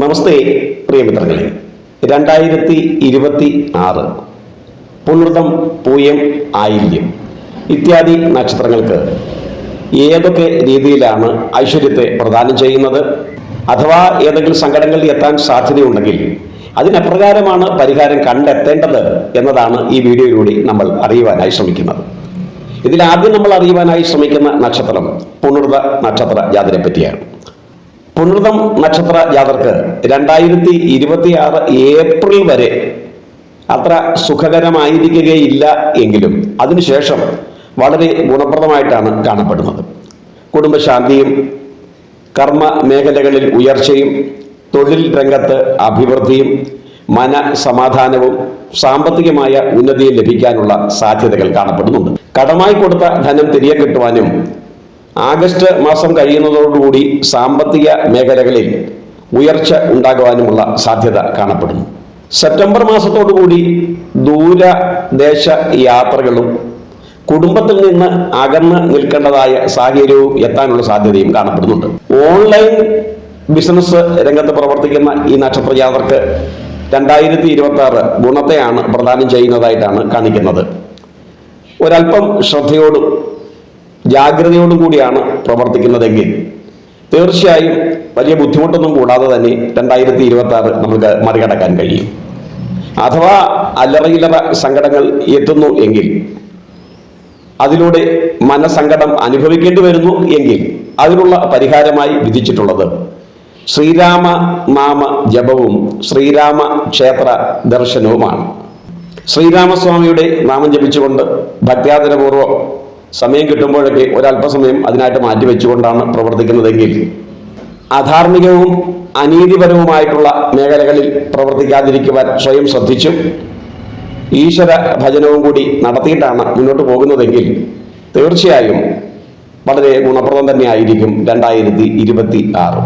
നമസ്തേ പ്രിയമിത്രങ്ങളെ രണ്ടായിരത്തി ഇരുപത്തി ആറ് പുണർദം പൂയം ആയില്യം ഇത്യാദി നക്ഷത്രങ്ങൾക്ക് ഏതൊക്കെ രീതിയിലാണ് ഐശ്വര്യത്തെ പ്രദാനം ചെയ്യുന്നത്? അഥവാ ഏതെങ്കിലും സങ്കടങ്ങളിൽ എത്താൻ സാധ്യതയുണ്ടെങ്കിൽ അതിനപ്രകാരമാണ് പരിഹാരം കണ്ടെത്തേണ്ടത് എന്നതാണ് ഈ വീഡിയോയിലൂടെ നമ്മൾ അറിയുവാനായി ശ്രമിക്കുന്നത്. ഇതിൽ ആദ്യം നമ്മൾ അറിയുവാനായി ശ്രമിക്കുന്ന നക്ഷത്രം പുണർദ നക്ഷത്ര ജാതിനെ പറ്റിയാണ് പുണർദം നക്ഷത്ര ജാതർക്ക് രണ്ടായിരത്തി ഇരുപത്തി ആറ് ഏപ്രിൽ വരെ അത്ര സുഖകരമായിരിക്കുകയില്ല എങ്കിലും അതിനുശേഷം വളരെ ഗുണപ്രദമായിട്ടാണ് കാണപ്പെടുന്നത്. കുടുംബശാന്തിയും കർമ്മ മേഖലകളിൽ ഉയർച്ചയും തൊഴിൽ രംഗത്ത് അഭിവൃദ്ധിയും മനസമാധാനവും സാമ്പത്തികമായ ഉന്നതിയും ലഭിക്കാനുള്ള സാധ്യതകൾ കാണപ്പെടുന്നുണ്ട്. കടമായി കൊടുത്ത ധനം തിരികെ കിട്ടുവാനും ആഗസ്റ്റ് മാസം കഴിയുന്നതോടുകൂടി സാമ്പത്തിക മേഖലകളിൽ ഉയർച്ച ഉണ്ടാകുവാനുമുള്ള സാധ്യത കാണപ്പെടുന്നു. സെപ്റ്റംബർ മാസത്തോടുകൂടി ദൂരദേശ യാത്രകളും കുടുംബത്തിൽ നിന്ന് അകന്ന് നിൽക്കേണ്ടതായ സാഹചര്യവും എത്താനുള്ള സാധ്യതയും കാണപ്പെടുന്നുണ്ട്. ഓൺലൈൻ ബിസിനസ് രംഗത്ത് പ്രവർത്തിക്കുന്ന ഈ നക്ഷത്ര ജാതർക്ക് രണ്ടായിരത്തി ഇരുപത്തി ആറ് ഗുണത്തെയാണ് പ്രദാനം ചെയ്യുന്നതായിട്ടാണ് കാണിക്കുന്നത്. ഒരല്പം ശ്രദ്ധയോടും ജാഗ്രതയോടും കൂടിയാണ് പ്രവർത്തിക്കുന്നതെങ്കിൽ തീർച്ചയായും വലിയ ബുദ്ധിമുട്ടൊന്നും കൂടാതെ തന്നെ രണ്ടായിരത്തി ഇരുപത്തി ആറ് നമുക്ക് മറികടക്കാൻ കഴിയും. അഥവാ അല്ലറയിലറ സങ്കടങ്ങൾ എത്തുന്നു എങ്കിൽ അതിലൂടെ മനസങ്കടം അനുഭവിക്കേണ്ടി വരുന്നു എങ്കിൽ അതിനുള്ള പരിഹാരമായി വിധിച്ചിട്ടുള്ളത് ശ്രീരാമ നാമ ജപവും ശ്രീരാമ ക്ഷേത്ര ദർശനവുമാണ്. ശ്രീരാമസ്വാമിയുടെ നാമം ജപിച്ചുകൊണ്ട് ഭക്ത്യാദരപൂർവം സമയം കിട്ടുമ്പോഴൊക്കെ ഒരല്പസമയം അതിനായിട്ട് മാറ്റി വെച്ചുകൊണ്ടാണ് പ്രവർത്തിക്കുന്നതെങ്കിൽ. അധാർമികവും അനീതിപരവുമായിട്ടുള്ള മേഖലകളിൽ പ്രവർത്തിക്കാതിരിക്കുവാൻ സ്വയം ശ്രദ്ധിച്ചും ഈശ്വര ഭജനവും കൂടി നടത്തിയിട്ടാണ് മുന്നോട്ട് പോകുന്നതെങ്കിൽ തീർച്ചയായും വളരെ ഗുണപ്രദം തന്നെയായിരിക്കും രണ്ടായിരത്തി ഇരുപത്തി ആറ്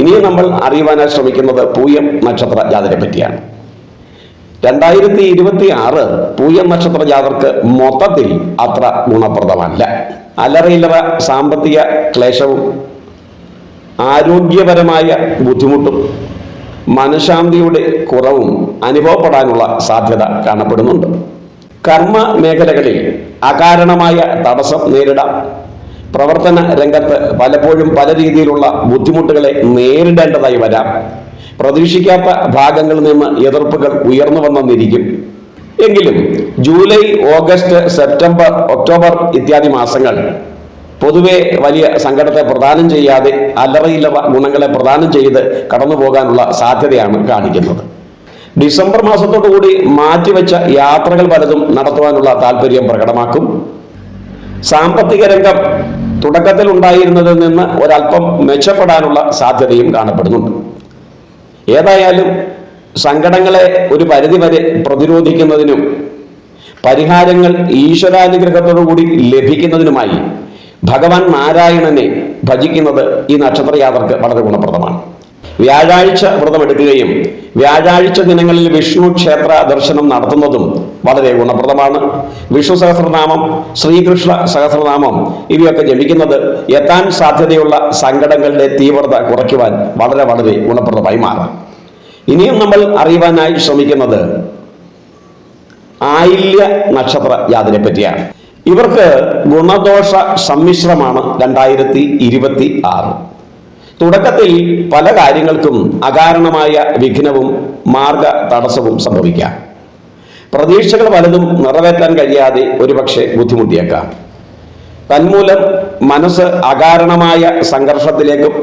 ഇനിയും നമ്മൾ അറിയുവാനായി ശ്രമിക്കുന്നത് പൂയം നക്ഷത്ര ജാതരെ പറ്റിയാണ്. രണ്ടായിരത്തി ഇരുപത്തി ആറ് പൂയം നക്ഷത്ര ജാതർക്ക് മൊത്തത്തിൽ അത്ര ഗുണപ്രദമല്ല. അലറയിലറ സാമ്പത്തിക ക്ലേശവും ആരോഗ്യപരമായ ബുദ്ധിമുട്ടും മനഃശാന്തിയുടെ കുറവും അനുഭവപ്പെടാനുള്ള സാധ്യത കാണപ്പെടുന്നുണ്ട്. കർമ്മ മേഖലകളിൽ അകാരണമായ തടസ്സം നേരിടാം. പ്രവർത്തന രംഗത്ത് പലപ്പോഴും പല രീതിയിലുള്ള ബുദ്ധിമുട്ടുകളെ നേരിടേണ്ടതായി വരാം. പ്രതീക്ഷിക്കാത്ത ഭാഗങ്ങളിൽ നിന്ന് എതിർപ്പുകൾ ഉയർന്നു വന്നെന്നിരിക്കും എങ്കിലും ജൂലൈ ഓഗസ്റ്റ് സെപ്റ്റംബർ ഒക്ടോബർ ഇത്യാദി മാസങ്ങൾ പൊതുവെ വലിയ സങ്കടത്തെ പ്രദാനം ചെയ്യാതെ അല്ലറയില്ലറ ഗുണങ്ങളെ പ്രദാനം ചെയ്ത് കടന്നു പോകാനുള്ള സാധ്യതയാണ് കാണിക്കുന്നത്. ഡിസംബർ മാസത്തോടുകൂടി മാറ്റിവെച്ച യാത്രകൾ പലതും നടത്തുവാനുള്ള താല്പര്യം പ്രകടമാക്കും. സാമ്പത്തിക രംഗം തുടക്കത്തിൽ ഉണ്ടായിരുന്നതിൽ നിന്ന് ഒരല്പം മെച്ചപ്പെടാനുള്ള സാധ്യതയും കാണപ്പെടുന്നുണ്ട്. ഏതായാലും സങ്കടങ്ങളെ ഒരു പരിധിവരെ പ്രതിരോധിക്കുന്നതിനും പരിഹാരങ്ങൾ ഈശ്വരാനുഗ്രഹത്തോടുകൂടി ലഭിക്കുന്നതിനുമായി ഭഗവാൻ നാരായണനെ ഭജിക്കുന്നത് ഈ നക്ഷത്രയാത്രക്ക് വളരെ ഗുണപ്രദമാണ്. വ്യാഴാഴ്ച വ്രതമെടുക്കുകയും വ്യാഴാഴ്ച ദിനങ്ങളിൽ വിഷ്ണു ക്ഷേത്ര ദർശനം നടത്തുന്നതും വളരെ ഗുണപ്രദമാണ്. വിഷ്ണു സഹസ്രനാമം ശ്രീകൃഷ്ണ സഹസ്രനാമം ഇവയൊക്കെ ജപിക്കുന്നത് എത്താൻ സാധ്യതയുള്ള സങ്കടങ്ങളുടെ തീവ്രത കുറയ്ക്കുവാൻ വളരെ വളരെ ഗുണപ്രദമായി മാറാം. ഇനിയും നമ്മൾ അറിയുവാനായി ശ്രമിക്കുന്നത് ആയില്യ നക്ഷത്ര യാതിനെ പറ്റിയാണ്. ഇവർക്ക് ഗുണദോഷ സമ്മിശ്രമാണ് രണ്ടായിരത്തി ഇരുപത്തി ആറ്. തുടക്കത്തിൽ പല കാര്യങ്ങൾക്കും അകാരണമായ വിഘ്നവും മാർഗ തടസ്സവും സംഭവിക്കാം. പ്രതീക്ഷകൾ പലതും നിറവേറ്റാൻ കഴിയാതെ ഒരുപക്ഷെ ബുദ്ധിമുട്ടിയേക്കാം. തന്മൂലം മനസ്സ് അകാരണമായ സംഘർഷത്തിലേക്കും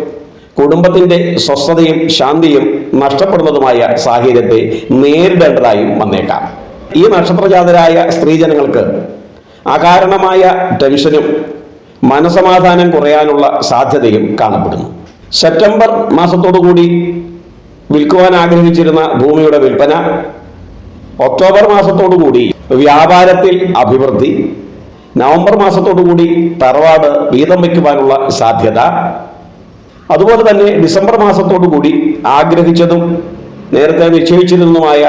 കുടുംബത്തിന്റെ സ്വസ്ഥതയും ശാന്തിയും നഷ്ടപ്പെടുന്നതുമായ സാഹചര്യത്തെ നേരിടേണ്ടതായും വന്നേക്കാം. ഈ നക്ഷത്രജാതരായ സ്ത്രീജനങ്ങൾക്ക് അകാരണമായ ടെൻഷനും മനസമാധാനം കുറയാനുള്ള സാധ്യതയും കാണപ്പെടുന്നു. സെപ്റ്റംബർ മാസത്തോടുകൂടി വിൽക്കുവാൻ ആഗ്രഹിച്ചിരുന്ന ഭൂമിയുടെ വിൽപ്പന. ഒക്ടോബർ മാസത്തോടുകൂടി വ്യാപാരത്തിൽ അഭിവൃദ്ധി. നവംബർ മാസത്തോടുകൂടി തറവാട് വീതം വയ്ക്കുവാനുള്ള സാധ്യത. അതുപോലെ തന്നെ ഡിസംബർ മാസത്തോടുകൂടി ആഗ്രഹിച്ചതും നേരത്തെ നിശ്ചയിച്ചിരുന്നതുമായ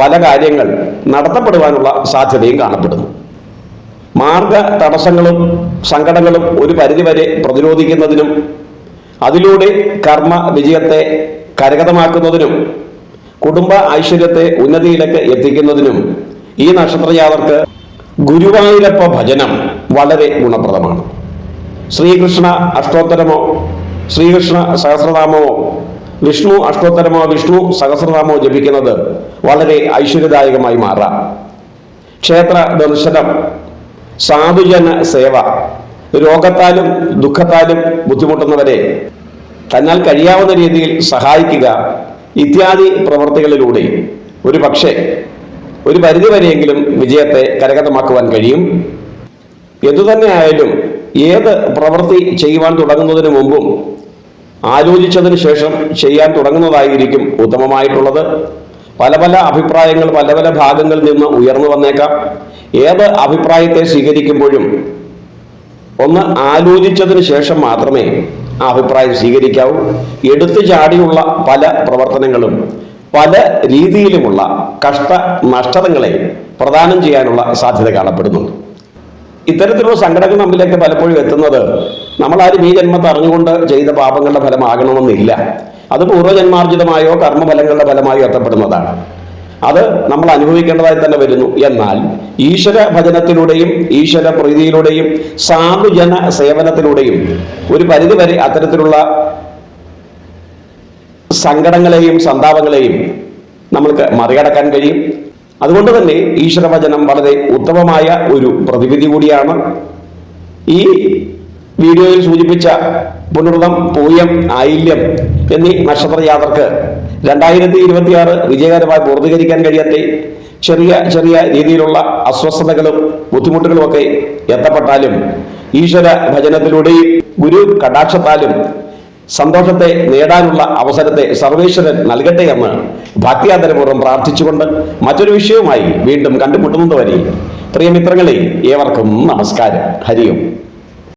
പല കാര്യങ്ങൾ നടത്തപ്പെടുവാനുള്ള സാധ്യതയും കാണപ്പെടുന്നു. മാർഗ തടസ്സങ്ങളും സങ്കടങ്ങളും ഒരു പരിധിവരെ പ്രതിരോധിക്കുന്നതിനും അതിലൂടെ കർമ്മ വിജയത്തെ കരഗതമാക്കുന്നതിനും കുടുംബ ഐശ്വര്യത്തെ ഉന്നതിയിലേക്ക് എത്തിക്കുന്നതിനും ഈ നക്ഷത്രജാതർക്ക് ഗുരുവായൂരപ്പ ഭജനം വളരെ ഗുണപ്രദമാണ്. ശ്രീകൃഷ്ണ അഷ്ടോത്തരമോ ശ്രീകൃഷ്ണ സഹസ്രനാമമോ വിഷ്ണു അഷ്ടോത്തരമോ വിഷ്ണു സഹസ്രനാമോ ജപിക്കുന്നത് വളരെ ഐശ്വര്യദായകമായി മാറാം. ക്ഷേത്ര ദർശനം സാധുജന സേവ രോഗത്താലും ദുഃഖത്താലും ബുദ്ധിമുട്ടുന്നവരെ തന്നാൽ കഴിയാവുന്ന രീതിയിൽ സഹായിക്കുക ഇത്യാദി പ്രവർത്തികളിലൂടെ. ഒരു പക്ഷേ ഒരു പരിധിവരെയെങ്കിലും വിജയത്തെ കരഗതമാക്കുവാൻ കഴിയും. എന്തുതന്നെ ആയാലും ഏത് പ്രവൃത്തി ചെയ്യുവാൻ തുടങ്ങുന്നതിന് മുമ്പും ആലോചിച്ചതിന് ശേഷം ചെയ്യാൻ തുടങ്ങുന്നതായിരിക്കും ഉത്തമമായിട്ടുള്ളത്. പല പല അഭിപ്രായങ്ങൾ പല പല ഭാഗങ്ങളിൽ നിന്ന് ഉയർന്നു വന്നേക്കാം. ഏത് അഭിപ്രായത്തെ സ്വീകരിക്കുമ്പോഴും ഒന്ന് ആലോചിച്ചതിന് ശേഷം മാത്രമേ ആ അഭിപ്രായം സ്വീകരിക്കാവൂ. എടുത്തു ചാടിയുള്ള പല പ്രവർത്തനങ്ങളും പല രീതിയിലുമുള്ള കഷ്ട നഷ്ടതങ്ങളെ പ്രദാനം ചെയ്യാനുള്ള സാധ്യത കാണപ്പെടുന്നുണ്ട് ഇത്തരത്തിലുള്ള സംഘടനകൾ നമ്മിലേക്ക് പലപ്പോഴും എത്തുന്നത് നമ്മൾ നമ്മളാരും ഈ ജന്മത്തെ അറിഞ്ഞുകൊണ്ട് ചെയ്ത പാപങ്ങളുടെ ഫലമാകണമെന്നില്ല. അത് പൂർവജന്മാർജിതമായോ കർമ്മഫലങ്ങളുടെ ഫലമായോ എത്തപ്പെടുന്നതാണ്. അത് നമ്മൾ അനുഭവിക്കേണ്ടതായി തന്നെ വരുന്നു. എന്നാൽ ഈശ്വര ഭജനത്തിലൂടെയും ഈശ്വര പ്രീതിയിലൂടെയും സാധുജന സേവനത്തിലൂടെയും ഒരു പരിധിവരെ അത്തരത്തിലുള്ള സങ്കടങ്ങളെയും സന്താപങ്ങളെയും നമ്മൾക്ക് മറികടക്കാൻ കഴിയും. അതുകൊണ്ട് തന്നെ ഈശ്വരവചനം വളരെ ഉത്തമമായ ഒരു പ്രതിവിധി കൂടിയാണ്. ഈ വീഡിയോയിൽ സൂചിപ്പിച്ച പുനർതം പൂയം ആയില്യം എന്നീ നക്ഷത്രജാതർക്ക് രണ്ടായിരത്തി ഇരുപത്തിയാറ് വിജയകരമായി പൂർത്തീകരിക്കാൻ കഴിയാത്ത ചെറിയ ചെറിയ രീതിയിലുള്ള അസ്വസ്ഥതകളും ബുദ്ധിമുട്ടുകളും ഒക്കെ എത്തപ്പെട്ടാലും ഈശ്വര ഭജനത്തിലൂടെയും ഗുരു കടാക്ഷത്താലും സന്തോഷത്തെ നേടാനുള്ള അവസരത്തെ സർവേശ്വരൻ നൽകട്ടെ എന്ന് ഭക്തിയാദരപൂർവം പ്രാർത്ഥിച്ചുകൊണ്ട് മറ്റൊരു വിഷയവുമായി വീണ്ടും കണ്ടുമുട്ടുന്നതുവരെ പ്രിയമിത്രങ്ങളെ ഏവർക്കും നമസ്കാരം. ഹരിയും.